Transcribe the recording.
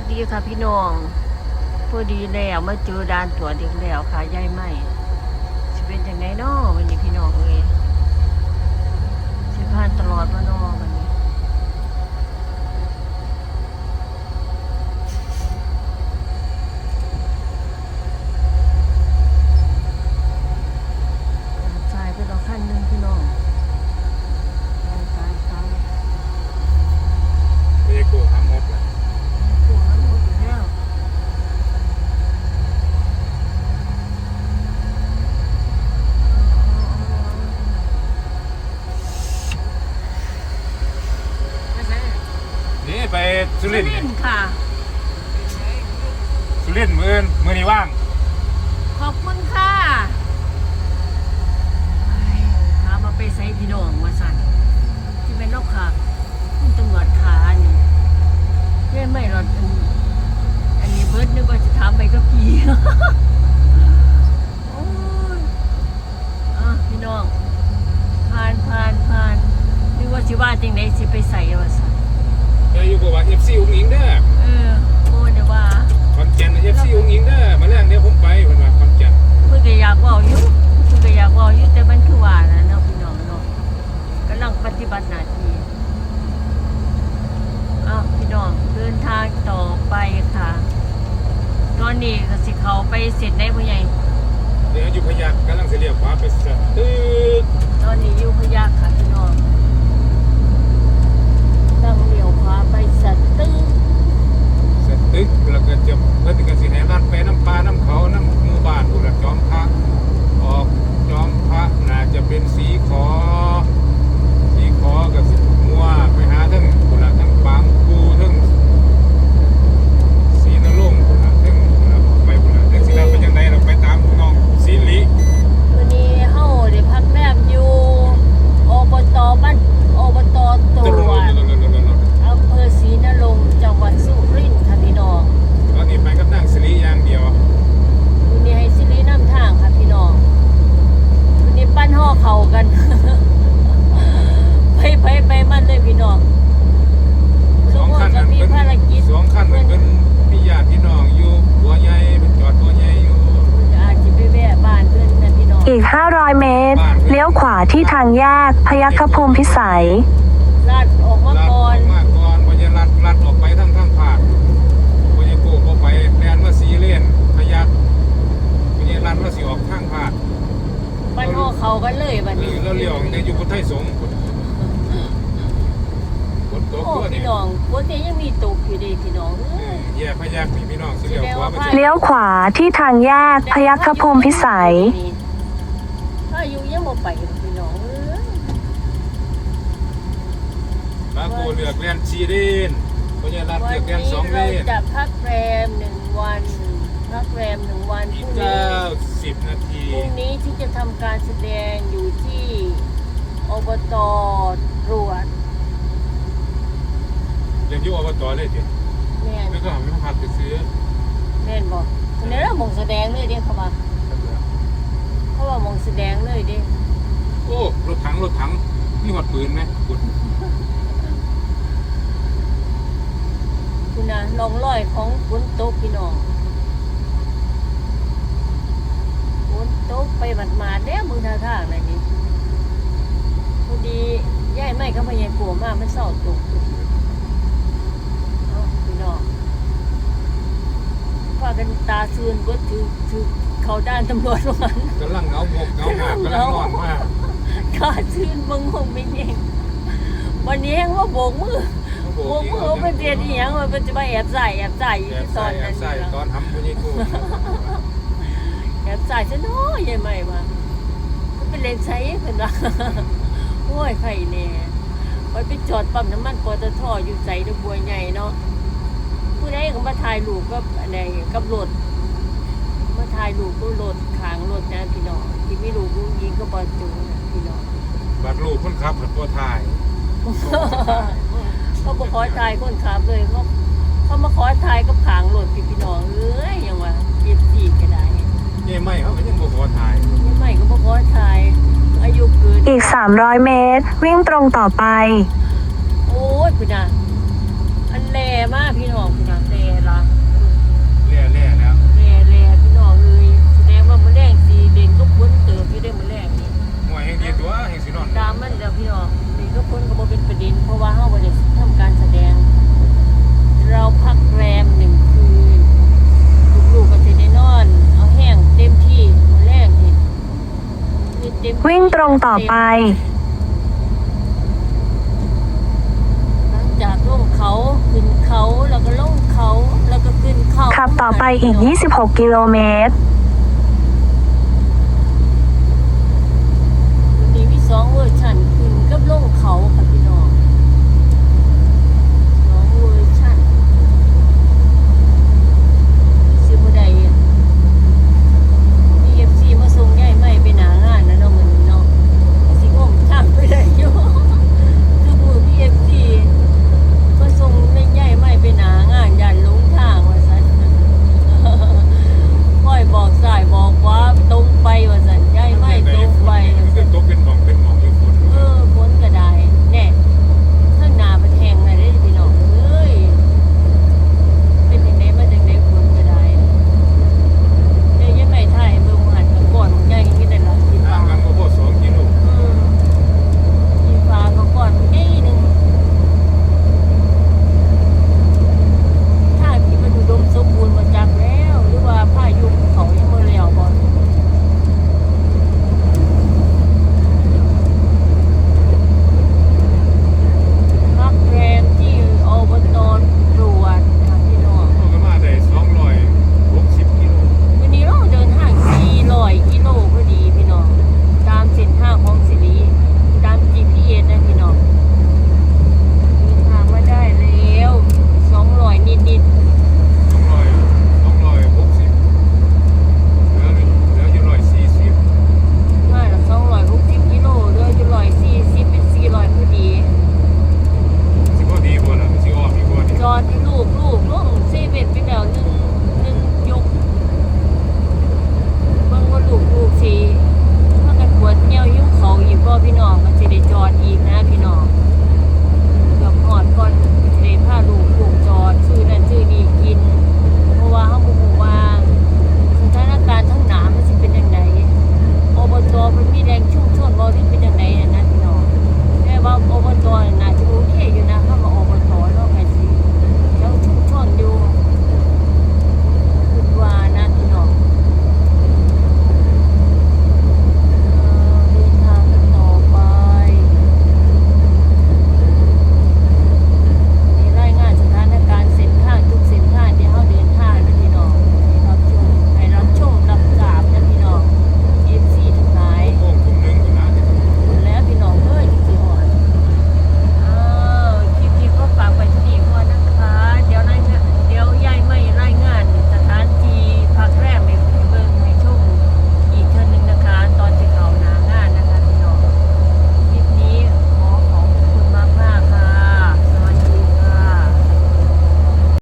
วัสดีค่ะพี่น้องพอดีแล้วมาเจอด่านตรวจอีกแล้วค่ะยายไหมสิเป็นยังไงนาะวันนี้พี่น้องเลยสิผ่านตลอดมาเนาะวันนี้สายไปเราขั้นหนึ่งพี่น้องตายตายตาย เอโกทั้งหมดเลย ปวดหมดอยู่แล้ว นี่ไปสุรินทร์ สุ นี่ รินทร์ค่ะ สุรินทร์มือมือ นี่ว่าง ขอบคุณค่ะถามาไปใส่พี่น้องมาสั่นที่เป็นนกค้าคุณตำรวจขานี่เรื่ไม่รอดอันอันนี้เบิร์ดนึกว่าจะถามไปก็พี่ โอ้ยอะพี่น้องผ่านผ่านผ่านนึกว่าสิว่าจริงไหนสิไปใส่ว่าสั่น เดี๋ยวอยู่บอกว่าเอฟซีอุ้งอิงเด้อ เออโอ้เดี๋ยวว่า ขอนแก่นเอฟซีอุ้งอิงเด้อมาแรงเดี๋ยวผมไปเพิ่นว่าขอนแก่น เพื่อก็อยากเว่าอยู่เพื่อก็อยากเว่าอยู่แต่มันคือว่านะเนาะพี่น้องเนาะกำลังปฏิบัติหน้าที่อ้าวพี่น้องเดินทางต่อไปค่ะ ตอนนี้ก็สิเขาไปเสร็จได้พ่อใหญ่ เดี๋ยวอยู่พยัคฆ์กำลัง สิเรียกว่าไปสตึกตอนนี้อยู่พยาค่ะพี่น้องต้องเลี้ยวขวาไปสัตตึ้งสตึกแล้วก็จะเพิ่นก็สิให้ร้านไปน้ำปลาน้ำเขาน้ำหมู่บ้านพุ่นละจอมพระออกจอมพระน่าจะเป็นสีขอ สีขอกับสิมัวไปหาทั้งพุ่นละทั้งปางกูทั้ง สีนรงค์พุ่นละทั้งพุ่นละไปพุ่นละทั้งสิเราเป็นยังไงเราไปตามน้องสีลิ วันนี้เฮาได้พักแรมอยู่อบตบ้านอบตตรวจ อำเภอศรีนรงค์จังหวัดสุรินทร์ค่ะพี่น้อง ตอนนี้ไปกับนั่งสิริอย่างเดียว วันนี้ให้ซิรินำทางค่ะพี่น้องวันนี้ปั้นห่อเขากัน ไปไปไปมันเลยพี่น้อง สองขั้น จะ นั้น มี เป็น ภารกิจ สองขั้นนั้นเป็นพี่ญาติพี่น้องอยู่หัวใหญ่เป็นจอดหัวใหญ่อยู่ อาจจะไปแวะบ้านเพื่อนนะพี่น้อง อีก 500 เมตร เลี้ยวขวา ที่ทางแยกพยัคฆภูมิพิสัย ลาดออกมาลัดก่อนออกมาก่อนพญาลัดลัดออกไปทั้งทั้งผาดพญาโกก็ไปแลนมาสีเลนพยักพญาลัดมาสีออกข้างผาดปั้นห่อเขากันเลยวันเอนี้อแล้วเลี้ยวจะอยู่บนไทยสงฆ์ฝนตกโอ้ตัวนี้พี่น้องวันนี้ยังมีตกอยู่ดีพี่น้องเอ้ยแย่พยักนี่พี่น้องสิเลี้ยวขวาไปเลี้ยวขวาที่ทางแยกพยัคฆภูมิพิสัย ถ้าอยู่ยังบ่ไปพี่น้องเอ้ย บางโก เลือกแลนชีเลนพญาลัดวันเลือกแลนนี้สองเลเรานจะพักแรมหนึ่งวันพักแรมหนึ่งวันพอีกรุ่งนี้เก้าสิบนาทีพรุ่งนี้ที่จะทำการแสดงอยู่ที่อบตตรวจเรียนอยู่อบตเลยทีแม่นแล้วก็หาไม่พักไปซื้อแม่นบอกคนนี้เราหมองแสดงเลยเด้เขามาเขาว่าหมองแสดงเลยเด้โอ้รถถังรถถังมีหอดปืนไหมกุดคุณนะ ลองลอยของฝนตกพี่น้องฝนตกไปหมาดๆแล้วมือท่าทางไหนนี่พอดีย่ายไม่ก็พยายามกลัวมากมันเศร้าตกเอาพี่น้องพากันตาซื่นก็ถือถือเขาด้านตำรวจวันกำลังเงาหมกเงาหมากกำลังนอนมากตาซื่นเบิ่งคงไม่เองวันนี้แห้งว่าโบกมือ โบกมือว่าเป็นเรียนอีหยังว่าเป็นจะมาแอบใส่แอบใส่อยู่แอบที่ตใส่อนแอนั้นบใส่นี่ตล่ะอนทำพญากูแอบใส่ซะน้อยใหญ่ใหม่มามันเป็นเลนใช้เพิ่นว่าโอ้ยไข่แน่ไปไปจอดปั๊มน้ำมันปตทอยู่ใส่ดอกบัวใหญ่เนาะผู้ใดก็มาถ่ายรูปกับอันใดกับรถมาถ่ายรูปกับรถขางรถนะพี่น้องที่มีรูปลูกยิงก็บอลจูนะพี่น้อง บัดลูกคนขับผัดตัวถ่าย เขาบอกขอถ่ายคนขับเลยเขาเขามาขอถ่ายกับขางรถพี่พี่น้องเอ้ยยังว่าเก็บสีก็ได้เย่ไม่เขาก็ยังบ่ขอถ่ายยังไม่ก็บอกขอถ่ายอายุเกินอีก 300 เมตร วิ่งตรงต่อไป โอ้ยพี่น่ะอันแลมากพี่น้องพี่น่ะแลหลาย ต่อไป หลังจากลงเขาขึ้นเขาแล้วก็ลงเขาแล้วก็ขึ้นเขาขับต่อไปอีก 26 กิโลเมตรเ